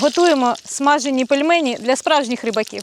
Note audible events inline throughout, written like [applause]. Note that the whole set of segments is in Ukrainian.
Готуємо смажені пельмені для справжніх рибаків.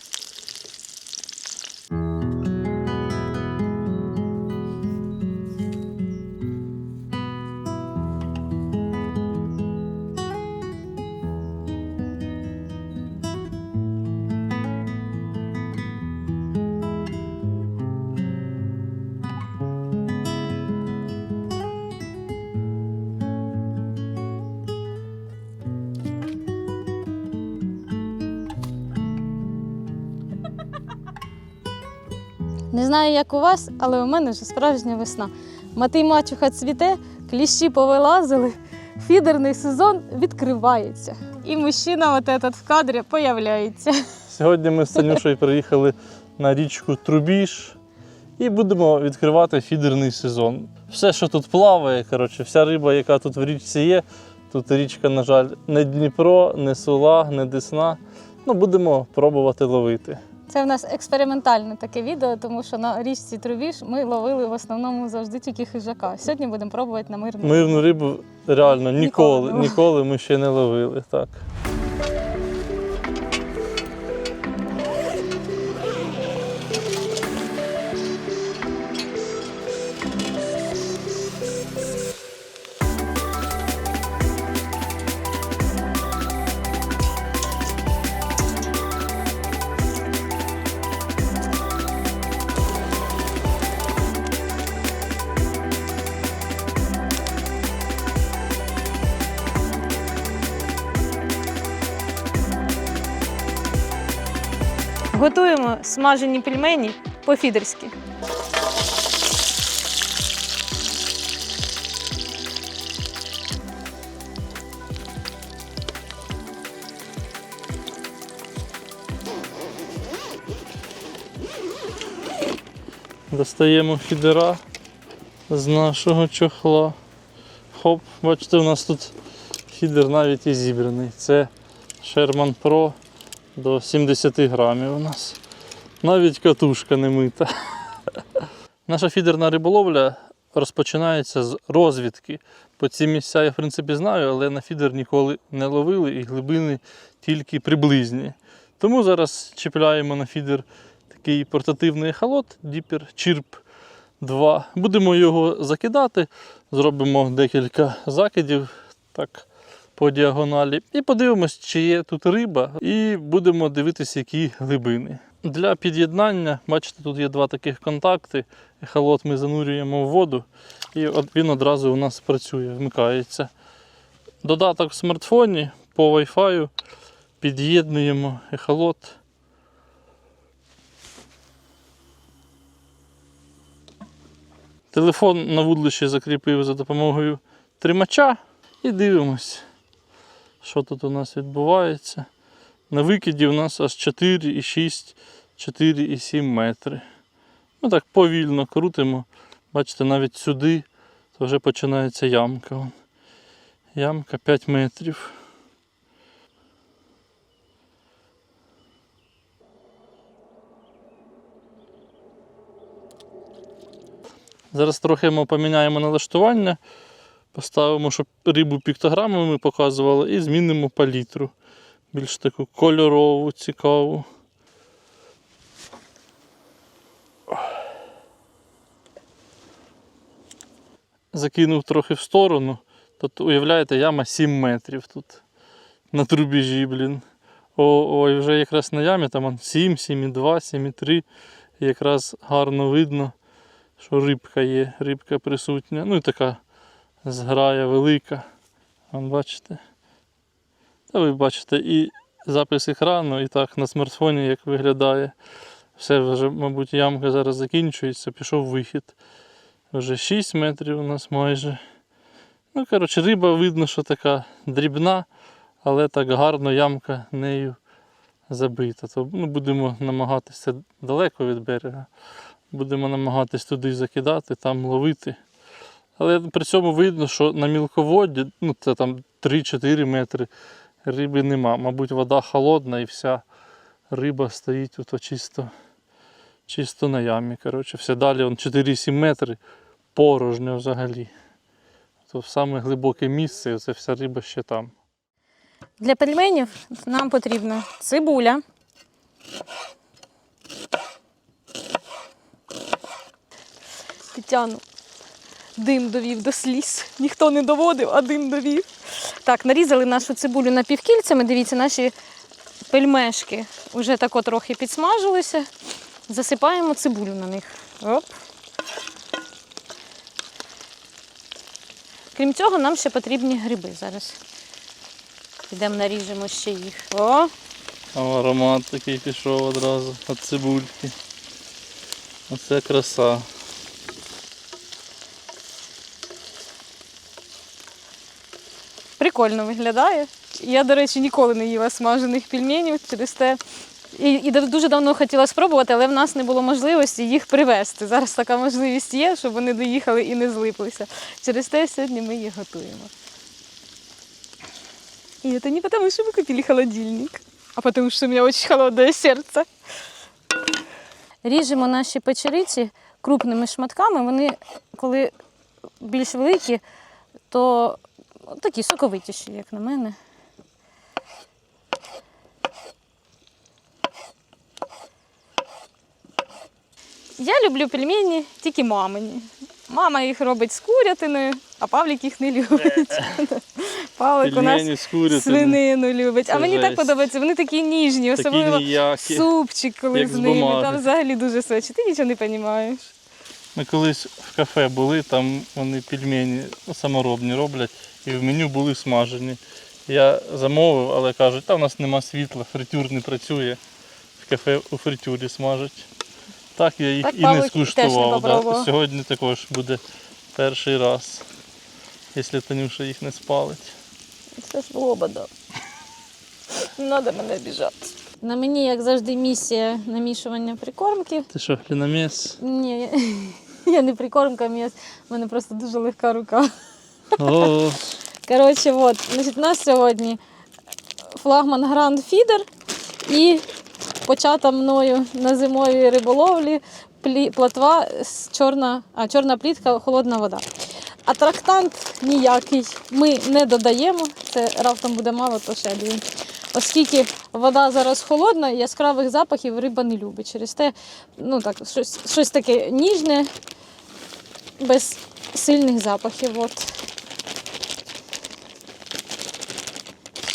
Знаю, як у вас, але у мене вже справжня весна. Матий мачуха цвіте, кліщі повилазили, фідерний сезон відкривається. І мужчина, от в кадрі, появляється. Сьогодні ми з Танюшею приїхали на річку Трубіж і будемо відкривати фідерний сезон. Все, що тут плаває, коротше, вся риба, яка тут в річці є. Тут річка, на жаль, не Дніпро, не Сула, не Десна. Ну, будемо пробувати ловити. Це в нас експериментальне таке відео, тому що на річці Трубіж ми ловили в основному завжди тільки хижака. Сьогодні будемо пробувати на мирну. Мирну рибу реально Ніколи ніколи, ніколи ми ще не ловили. Так. Готуємо смажені пельмені по-фідерськи. Достаємо фідера з нашого чохла. Хоп, бачите, у нас тут фідер навіть і зібраний. Це Sherman Pro до 70 грамів у нас. Навіть катушка не мита. [laughs] Наша фідерна риболовля розпочинається з розвідки. По ці місця я в принципі знаю, але на фідер ніколи не ловили і глибини тільки приблизні. Тому зараз чіпляємо на фідер такий портативний ехолот Dipper Chirp 2. Будемо його закидати, зробимо декілька закидів так, по діагоналі. І подивимось, чи є тут риба, і будемо дивитися, які глибини. Для під'єднання, бачите, тут є два таких контакти. Ехолот ми занурюємо в воду, і він одразу у нас працює, вмикається. Додаток в смартфоні по Wi-Fi під'єднуємо ехолот. Телефон на вудлищі закріпив за допомогою тримача і дивимось, що тут у нас відбувається. На викиді у нас аж 4,6, 4,7 метри. Ми так повільно крутимо. Бачите, навіть сюди то вже починається ямка. Ямка 5 метрів. Зараз трохи ми поміняємо налаштування, поставимо, щоб рибу піктограмами показували, і змінимо палітру. Більш таку кольорову, цікаву. Закинув трохи в сторону. Тут, уявляєте, яма 7 метрів тут. На трубіжі, блін. Ой, вже якраз на ямі там 7, 7,2, 7,3. Якраз гарно видно що рибка є, рибка присутня. Ну і така зграя велика. Вон бачите. Та ви бачите і запис екрану, і так на смартфоні як виглядає. Все вже, мабуть, ямка зараз закінчується, пішов вихід. Вже 6 метрів у нас майже. Ну, коротше, риба видно, що така дрібна, але так гарно ямка нею забита. То ну, будемо намагатися далеко від берега. Будемо намагатись туди закидати, там ловити. Але при цьому видно, що на мілководді, ну це там 3-4 метри, риби нема. Мабуть, вода холодна і вся риба стоїть ото чисто, чисто на ямі. Коротше, все далі вон 4-7 метри порожньо взагалі. то саме глибоке місце, і оце вся риба ще там. Для пельменів нам потрібна цибуля. Тетяну, дим довів до сліз. Ніхто не доводив, а дим довів. Так, нарізали нашу цибулю напівкільцями. Дивіться, наші пельмешки вже тако трохи підсмажилися. Засипаємо цибулю на них. Оп. Крім цього, нам ще потрібні гриби зараз. Підемо наріжемо ще їх. О, аромат такий пішов одразу від цибульки. Оце краса. Прикольно виглядає. Я, до речі, ніколи не їла смажених пельменів через те. І, і дуже давно хотіла спробувати, але в нас не було можливості їх привезти. Зараз така можливість є, щоб вони доїхали і не злиплися. Через те сьогодні ми їх готуємо. І це не тому, що ми купили холодильник, а тому, що у мене дуже холодне серце. Ріжемо наші печериці крупними шматками. Вони, коли більш великі, то такі соковитіші, як на мене. Я люблю пельмені тільки мамині. Мама їх робить з курятиною, а Павлік їх не любить. [laughs] Павлик у нас свинину любить. А мені так подобається, вони такі ніжні, особливо супчик, коли з ними. Там взагалі дуже сочі. Ти нічого не розумієш. Ми колись в кафе були, там вони пельмені саморобні роблять, і в меню були смажені. Я замовив, але кажуть, та в нас нема світла, фритюр не працює. В кафе у фритюрі смажать. Так я їх Так і не теж не скуштував. да. Сьогодні також буде перший раз, якщо Танюша їх не спалить. Це ж лобода. Не треба мене обіжати. На мені, як завжди, місія намішування прикормки. Ти що, гліноміс? Ні, я не прикормка, м'яс. У мене просто дуже легка рука. Коротше, от, значить, у нас сьогодні флагман Grand Feeder і почата мною на зимовій риболовлі плі- плотва з чорна, а, чорна плітка, холодна вода. Атрактант ніякий ми не додаємо, це раптом буде мало, то ще один. Оскільки вода зараз холодна, яскравих запахів риба не любить. Через те, ну так, щось, щось таке ніжне, без сильних запахів. От.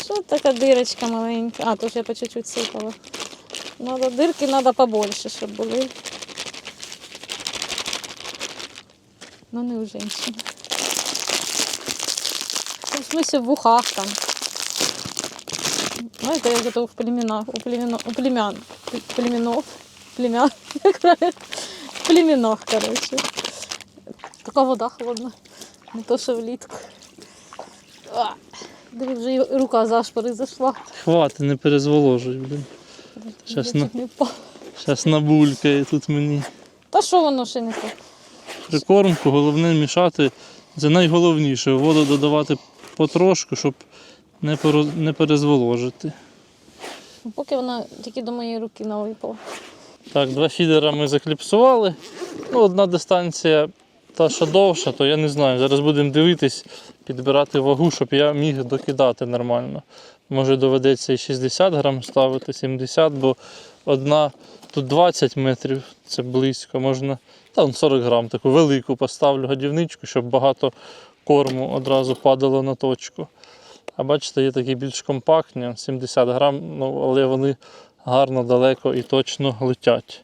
Що така дирочка маленька? А, ж я по чуть-чуть сипала. Надо, дирки треба побольше, щоб були. Ну не у. Ну, В смысле в ухах там. Ну, это я готов в племенах, у, племена, у племян, племенов, племян, [laughs] в племенах, короче. Така вода холодна, не то, що влітку. А, Диви, вже і рука за шпори зайшла. хвати, не перезволожуй, блін. Щас на-. Зараз набулькає тут мені. Та що воно ще не так? Прикормку головне мішати. Це найголовніше. Воду додавати потрошку, щоб не, перо- не перезволожити. Ну, Поки вона тільки до моєї руки налипала. Так, два фідера ми закліпсували. Ну, одна дистанція та що довша, то я не знаю. Зараз будемо дивитись, підбирати вагу, щоб я міг докидати нормально. Може доведеться і 60 грам ставити, 70, бо одна тут 20 метрів, це близько. Можна та, 40 грам, таку велику поставлю годівничку, щоб багато корму одразу падало на точку. А бачите, є такі більш компактні, 70 грам, ну, але вони гарно далеко і точно летять.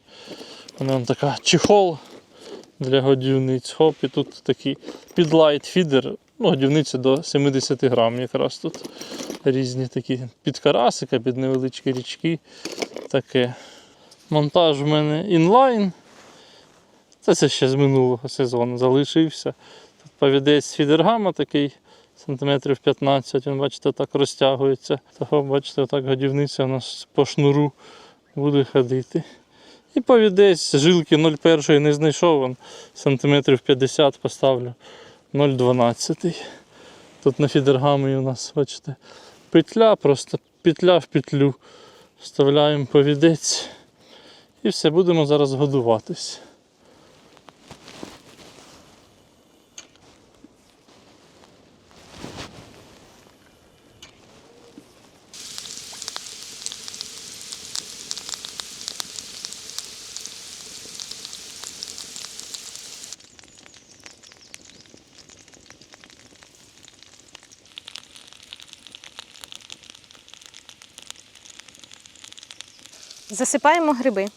Вони там така чехол для годівниць. Хоп, і тут такий підлайт фідер. Ну, годівниці до 70 грам якраз тут різні такі під карасика, під невеличкі річки. Таке. Монтаж в мене інлайн. Це, це ще з минулого сезону залишився. Тут повідець фідергама такий сантиметрів 15, він, бачите, так розтягується. Того, бачите, так годівниця у нас по шнуру буде ходити. І повідець жилки 0,1 не знайшов, он сантиметрів 50 поставлю 0,12. Тут на фідергамі у нас, бачите, петля, просто петля в петлю. Вставляємо повідець і все, будемо зараз годуватись. Засипаємо гриби.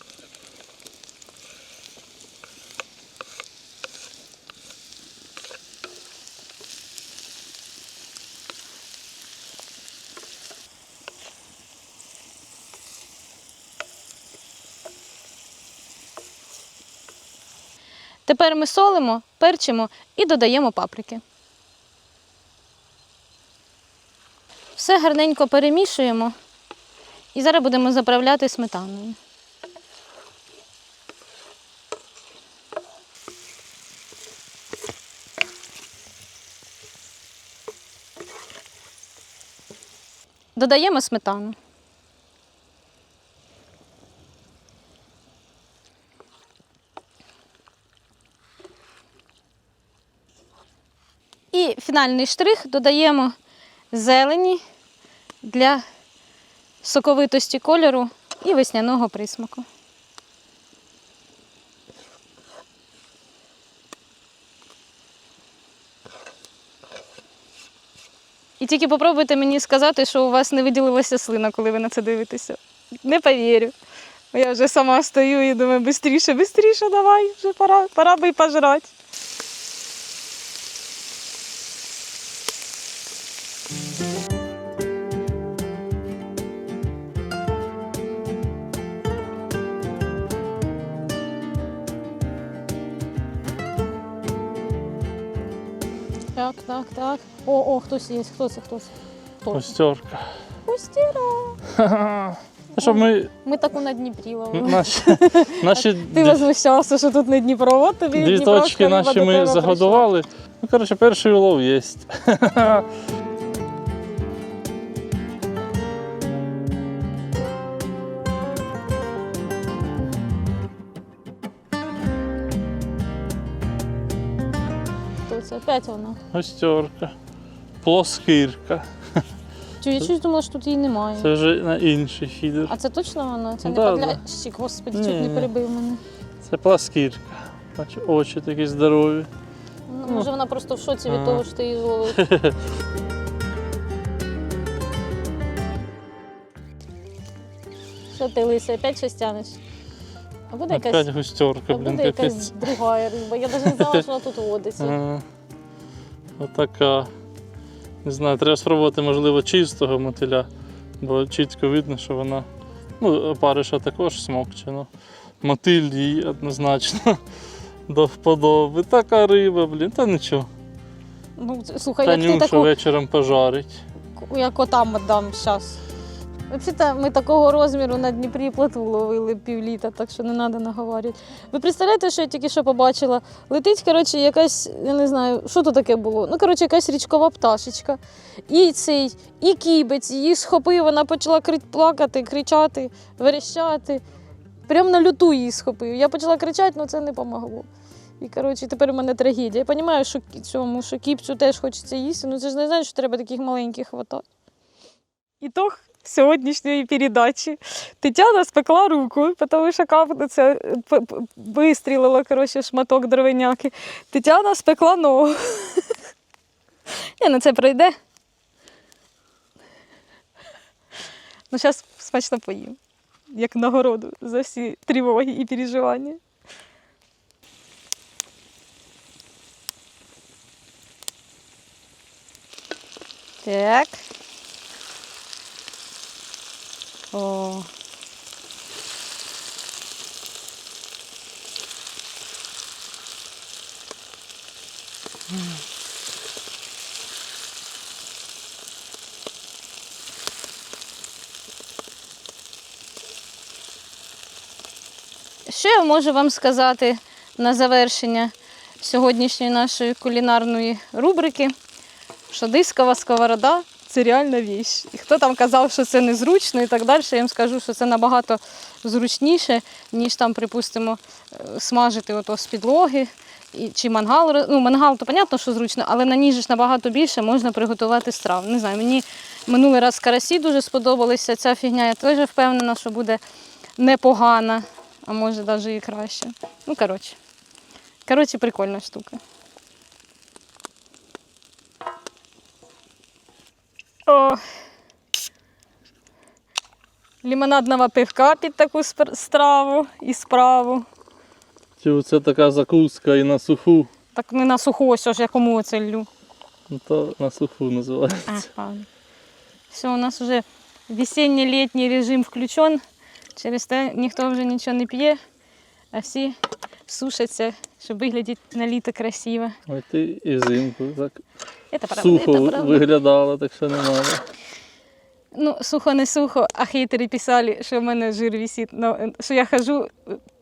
Тепер ми солимо, перчимо і додаємо паприки. Все гарненько перемішуємо і зараз будемо заправляти сметаною. Додаємо сметану. І фінальний штрих додаємо зелені для соковитості кольору і весняного присмаку. І тільки попробуйте мені сказати, що у вас не виділилася слина, коли ви на це дивитеся. Не повірю. Я вже сама стою і думаю, швидше, швидше давай, вже пора, пора би пожрати. Так, так, так. О, о, хтось є, хто це, хтось. Костерка. Костіра. Щоб ми Ми таку на Дніпрі ловили. наші, [laughs] наші Ти возмущався, що тут не Дніпро, тобі дві точки наші ми тебе загодували. Ну, коротше, перший улов є. [laughs] прийшла. Хто це? Опять вона. Костерка. Плоскирка. Чую, я чуть думала, що тут її немає. Це вже на інший фідер. А це точно вона? Це не Да, подлящик, господи, чуть не ні. перебив мене. Це пласкірка. Бачу, очі такі здорові. Ну, може вона просто в шоці від Ага. того, що ти її зловив. Що ти лисий, опять щось тянеш? А буде Опять якась, густерка, а буде якась капець. друга риба. Я навіть не знала, що вона тут [laughs] водиться. Ага. Отака. Не знаю, треба спробувати, можливо, чистого мотиля, бо чітко видно, що вона. Ну, опариша також смокче, ну. Мотиль їй однозначно [laughs] до вподоби. Така риба, блін, та нічого. Ну, слухай, Та як ти таку вечором пожарить. я котам віддам зараз. Взагалі, ми такого розміру на Дніпрі плотву ловили півліта, так що не треба наговорювати. Ви представляєте, що я тільки що побачила? Летить, коротше, якась, я не знаю, що то таке було. Ну, коротше, якась річкова пташечка. І цей, і кібець, її схопив, вона почала плакати, кричати, верещати. Прямо на люту її схопив. Я почала кричати, але це не допомогло. І коротше, тепер у мене трагедія. Я розумію, що цьому, що кіпцю теж хочеться їсти, ну це ж не значить, що треба таких маленьких хватати. Ітог сьогоднішньої передачі. Тетяна спекла руку, тому що капниця п- вистрілила коротше, шматок дровиняки. Тетяна спекла ногу. Я на це пройде. Ну, зараз смачно поїм. Як нагороду за всі тривоги і переживання. Так. О. Що я можу вам сказати на завершення сьогоднішньої нашої кулінарної рубрики? Що дискова сковорода це реальна віч. І хто там казав, що це незручно і так далі, я їм скажу, що це набагато зручніше, ніж там, припустимо, е, смажити ото з підлоги. Чи мангал, ну мангал, то понятно, що зручно, але на ній ж набагато більше можна приготувати страв. Не знаю, мені минулий раз карасі дуже сподобалися. Ця фігня я теж впевнена, що буде непогана, а може навіть і краще. Ну, коротше. Коротше, прикольна штука. О. лимонадного пивка під таку страву і справу. Чи це така закуска і на суху? Так не на суху, ось ж якому оце лю. Ну, то на суху називається. А, ладно. Все, у нас вже весенний-літній режим включен. Через те ніхто вже нічого не п'є, а всі сушаться, щоб виглядати на літо красиво. Ой, ти і взимку так Это правда, сухо это правда. виглядала, так що не треба. Ну, сухо не сухо, а хейтери писали, що в мене жир висить, що я хожу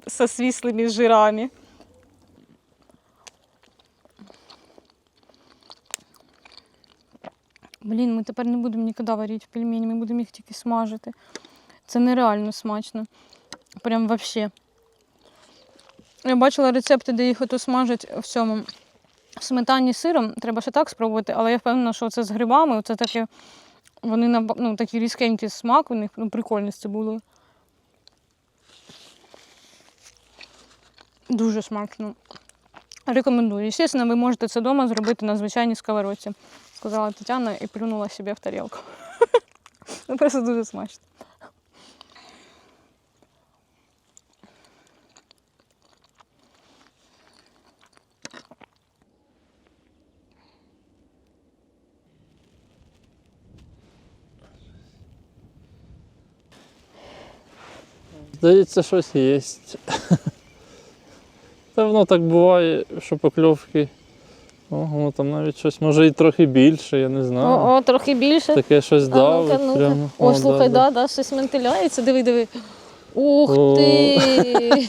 со свіслими жирами. Блін, ми тепер не будемо ніколи варити пельмені, ми будемо їх тільки смажити. Це нереально смачно. Прям вообще. Я бачила рецепти, де їх ото смажать в цьому сметані сиром. Треба ще так спробувати, але я впевнена, що це з грибами, це таке вони ну, такі різкенькі смак у них, ну прикольні з цибулею. Дуже смачно. Рекомендую. Звісно, ви можете це вдома зробити на звичайній сковородці, сказала Тетяна і плюнула собі в тарілку. [laughs] Ну, просто дуже смачно. Здається, щось є. [laughs] Та воно так буває, що покльовки. О, воно там навіть щось може і трохи більше, я не знаю. О, о, трохи більше. Таке щось А прямо. О, слухай, да, да, да, щось ментиляється. Диви, диви. Ух О. ти! [laughs]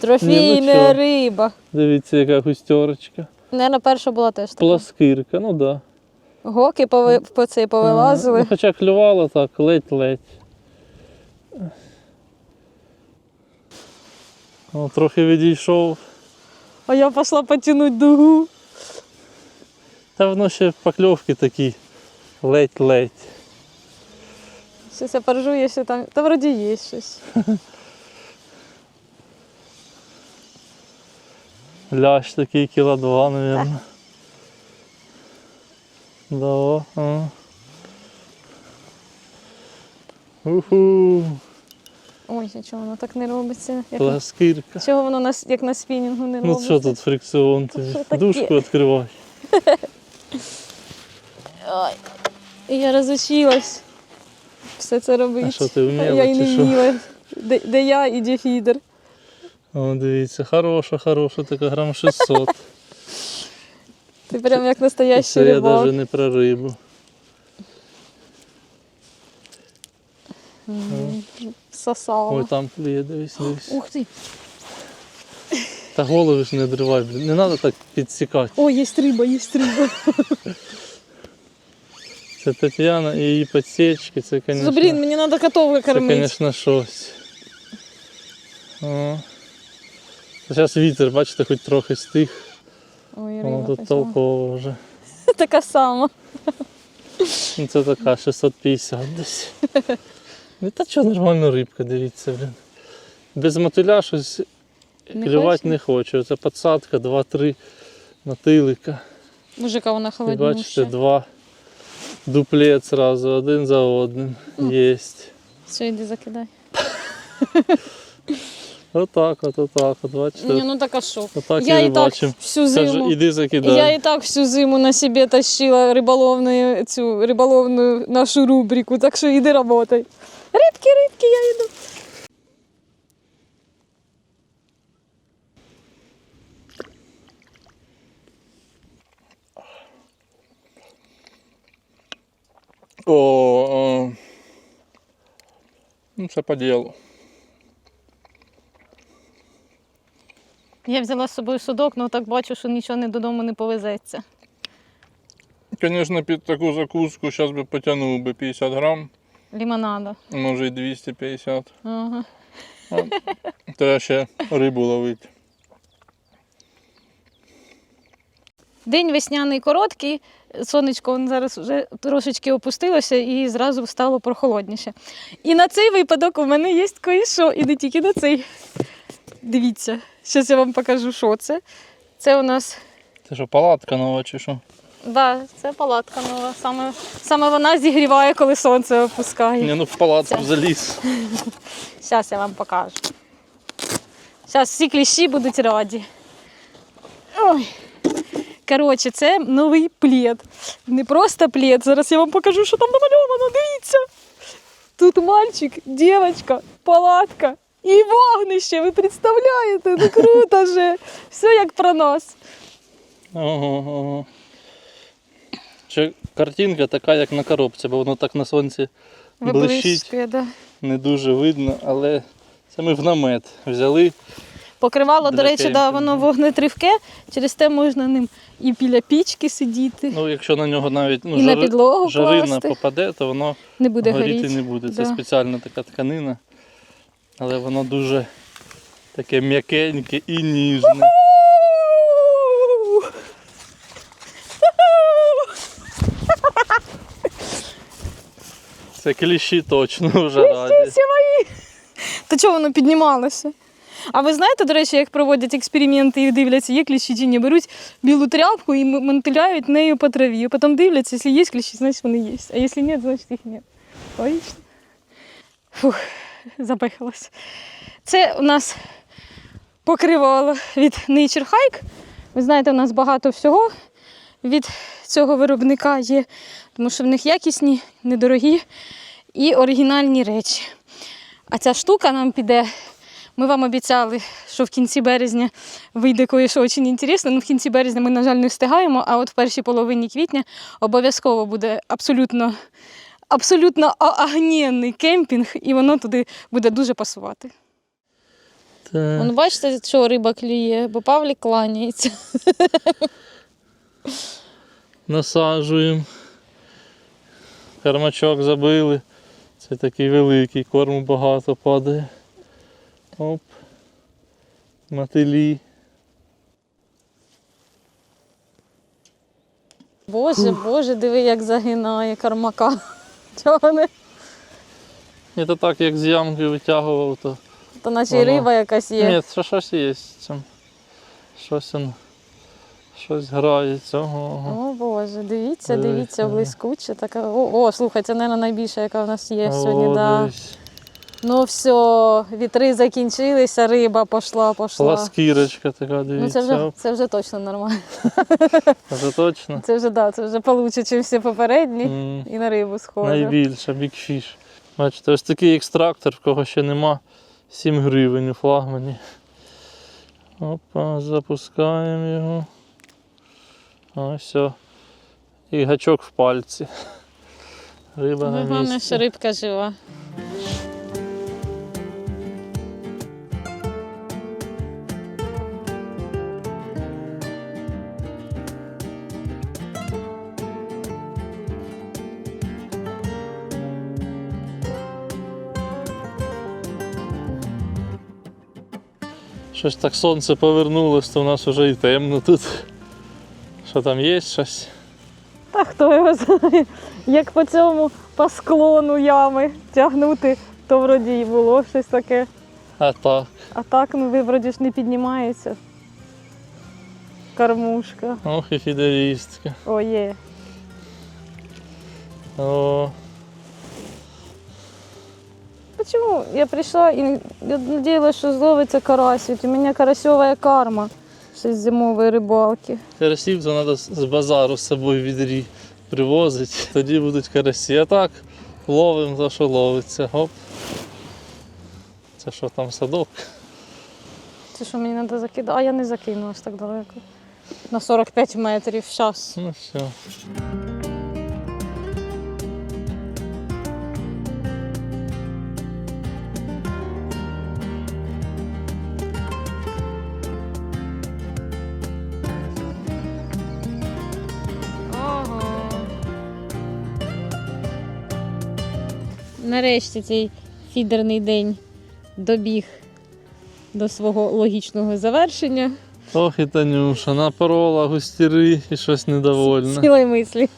Трофійна ну риба. Дивіться, яка густерочка. Наверно, перша була теж така. Пласкирка, ну так. Да. Гоки пови... по цей повилазили. Ну, хоча клювало так, ледь-ледь. О, трохи відійшов. А я пішла потягнути дугу. Та воно ще покльовки такі ледь-ледь. Щось я поржую, що там. Та вроді є щось. [laughs] Лящ такий кіла два, мабуть. Да, о. Уху, Ой, а чого воно так не робиться? Як... пласкирка. Чого воно на, як на спінінгу не Ну що тут фрикціон? Ти Що відкривай. [laughs] Ой. Я розучилась все це робити. А що ти вміла я і чи не вміла. Де, де я і де фідер. О, дивіться, хороша, хороша, така грам 600. Ти прям як настоящий Це я рибак. навіть не про рибу. М, Ой, там кліє, дивись, дивись. Ух ти. Та голови ж не дривай, блін. Не треба так підсікати. О, є риба, є риба. Це Тетяна і її підсічки, це, звісно. Блін, мені треба котов Це, звісно, щось. О. Зараз вітер, бачите, хоч трохи стих. Ой, О, риба тут пішла. толково вже. Така сама. Ну, це така 650 десь. Ну, та що нормальна рибка, дивіться, блін. Без мотиля щось Не клювати не хочу. Це подсадка, 2-3 мотилика. Мужика вона І бачите, два дуплет зразу, один за одним. Єсть. Все, йди закидай. [laughs] Отак, от, отак, от, бачите. Ні, ну так а що? Отак Я і і так бачимо. всю зиму. іди закидай. Я і так всю зиму на себе тащила риболовну, цю риболовну нашу рубрику, так що іди работай. Рибки, рибки, я йду. О. Ну, це по ділу. Я взяла з собою судок, але так бачу, що нічого не додому не повезеться. Звісно, під таку закуску зараз би потягнув би 50 грам, Лімонада. може і 250. Ага. Треба ще рибу ловити. День весняний короткий, сонечко он зараз вже трошечки опустилося і зразу стало прохолодніше. І на цей випадок у мене є кое-що, і не тільки на цей. Дивіться, зараз я вам покажу, що це. Це у нас Це що, палатка нова чи що? Да, це палатка нова. Саме, саме вона зігріває, коли сонце опускає. Ні, ну в палатку заліз. [laughs] Зараз я вам покажу. Зараз всі кліщі будуть раді. Ой. Коротше, це новий плід. Не просто плід. Зараз я вам покажу, що там намальовано. Дивіться. Тут мальчик, дівчинка, палатка і вогнище. Ви представляєте? Ну круто же. Все як про нас. Ого, Ще картинка така, як на коробці, бо воно так на сонці блищить, да. не дуже видно, але це ми в намет взяли. Покривало, до речі, да, воно вогнетривке, через те можна ним і біля пічки сидіти, Ну, якщо на нього навіть ну, і на підлогу жарина класти. попаде, то воно Не буде горіти горіти. не буде. Це Да. спеціальна така тканина. Але воно дуже таке м'якеньке і ніжне. Це кліщі точно [laughs] вже раді. Всі мої. То чого воно піднімалося? А ви знаєте, до речі, як проводять експерименти і дивляться, є кліщі чи ні, беруть білу тряпку і м- мотиляють нею по траві. Потім дивляться, якщо є кліщі, значить вони є. А якщо ні, значить їх нет. Логічно? Фух, запихалась. Це у нас покривало від Nature Hike. Ви знаєте, у нас багато всього від цього виробника є, тому що в них якісні, недорогі і оригінальні речі. А ця штука нам піде. Ми вам обіцяли, що в кінці березня вийде кое-що дуже інтересне. Ну, в кінці березня ми, на жаль, не встигаємо, а от в першій половині квітня обов'язково буде абсолютно, абсолютно огненний кемпінг, і воно туди буде дуже пасувати. Так. Вон, бачите, що риба клює, бо Павлік кланяється. Насаджуємо. Кармачок забили. Це такий великий, корму багато падає. Оп. Мотилі. Боже, боже, диви, як загинає кармака. Чого не? Це так, як з ямки витягував, то. То наче Воно- риба якась є. Ні, це щось є. Щось он. Щось грається. Ого. О Боже, дивіться, дивіться, блискуче. Така. О, о, слухай, це, мабуть, найбільша, яка в нас є сьогодні. Да. Ну все, вітри закінчилися, риба пішла, пішла. Пласкірочка така, Ну дивіться. це вже, це вже точно нормально. [laughs] Вже точно. Це вже да, це вже получше, ніж всі попередні. М. І на рибу схоже. Найбільша бікфіш. Бачите, ось такий екстрактор, в кого ще нема. 7 гривень у флагмані. Опа, запускаємо його. Ось. все. І гачок в пальці. Риба Ну, на Головне, місці. що рибка жива. Щось так сонце повернулось, то в нас вже і темно тут. Що там є щось? Та хто його знає, як по цьому по склону ями тягнути, то вроді й було щось таке. А так. А так, ну ви вроді ж не піднімається. Кормушка. Ох і фідерістка. О, є. О, Почему? Я прийшла і я надіялася, що зловиться карась. Ведь у мене карасьова карма з зимової рибалки. карасів то треба з базару з собою відрі привозити. Тоді будуть карасі. А так ловимо за що ловиться. Оп. Це що там садок? Це що мені треба закидати? А я не закину ось так далеко. На 45 метрів зараз. Ну все. Нарешті цей фідерний день добіг до свого логічного завершення. Ох і Танюша, напорола густіри і щось недовольне. Цілої мислі.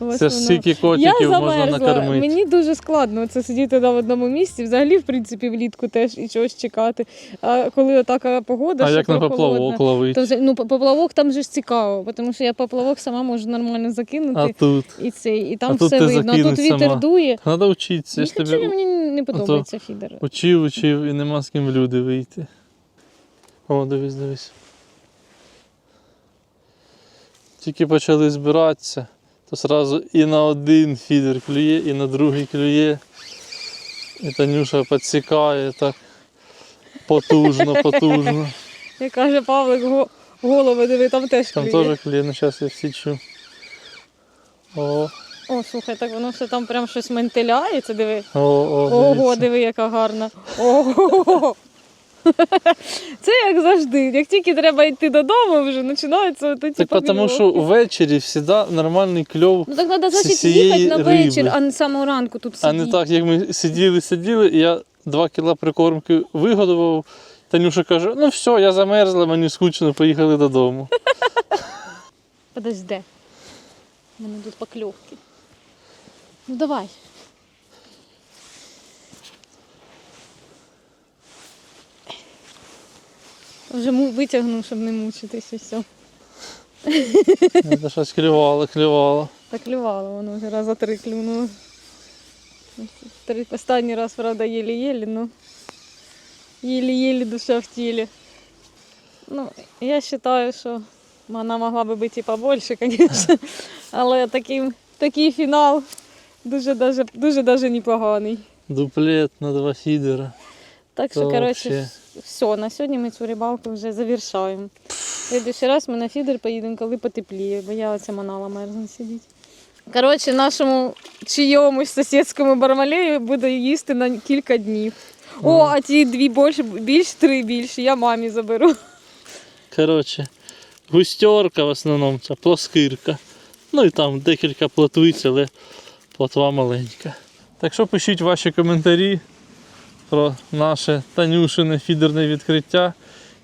В Це основному. стільки Я котиків можна замерзла. накормити. Мені дуже складно це сидіти на одному місці. Взагалі, в принципі, влітку теж і чогось чекати. А коли така погода, А що як на прохолодна, поплавок ловить? то вже ну поплавок там же ж цікаво, тому що я поплавок сама можу нормально закинути. А тут. І цей, і там А тут все ти видно. А тут вітер сама. дує. Треба вчитися. Я ж тобі мені не подобається фідер. учив, учив і нема з ким в люди вийти. О, дивись, дивись. Тільки почали збиратися, то одразу і на один фідер клює, і на другий клює. І Танюша підсікає так потужно, [laughs] потужно. Як каже Павлик, го- голови диви, там теж клює. Там теж клює, ну зараз я всічу. О, О, слухай, так воно все там прям щось ментиляється, диви. о, о, Ого, дивіться. диви, яка гарна. Ого. Це як завжди. Як тільки треба йти додому, вже починаються от ці Так тому що ввечері завжди нормальний кльов. Ну так треба значить їхати на вечір, риби. а не з самого ранку тут А не так, як ми сиділи, сиділи, і я 2 кіла прикормки вигодував. Танюша каже: ну все, я замерзла, мені скучно, поїхали додому. [laughs] Подожди. У мене тут покльовки. Ну давай. Вже му- витягну, щоб не мучитись і все. Це щось клювало, клювало. Так клювало, воно вже раза три клюнуло. Останній раз, правда, єлі-єлі, ну. Єлі-єлі душа в тілі. Ну, я вважаю, що вона могла би бути і побольше, звісно. Але такий, такий фінал дуже даже, дуже даже непоганий. Дуплет на два фідера. Так що, коротше. Все, на сьогодні ми цю рибалку вже завершаємо. В следующий раз ми на фідер поїдемо, коли потепліє, бо я оця манала мерзне сидіти. Коротше, нашому чийомусь сусідському бармалею буде їсти на кілька днів. О, а ті дві більш, більш три більше, я мамі заберу. Коротше, густерка в основному, це плоскирка. Ну і там декілька плотвиць, але плотва маленька. Так що пишіть ваші коментарі про наше Танюшине фідерне відкриття.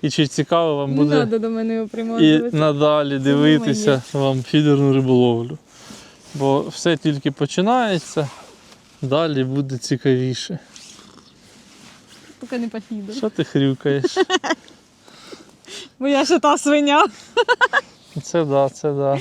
І чи цікаво вам Не буде треба до мене його і надалі дивитися вам фідерну риболовлю. Бо все тільки починається, далі буде цікавіше. Поки не пофідер. Що ти хрюкаєш? [laughs] Бо я ще та свиня. Це да, це да.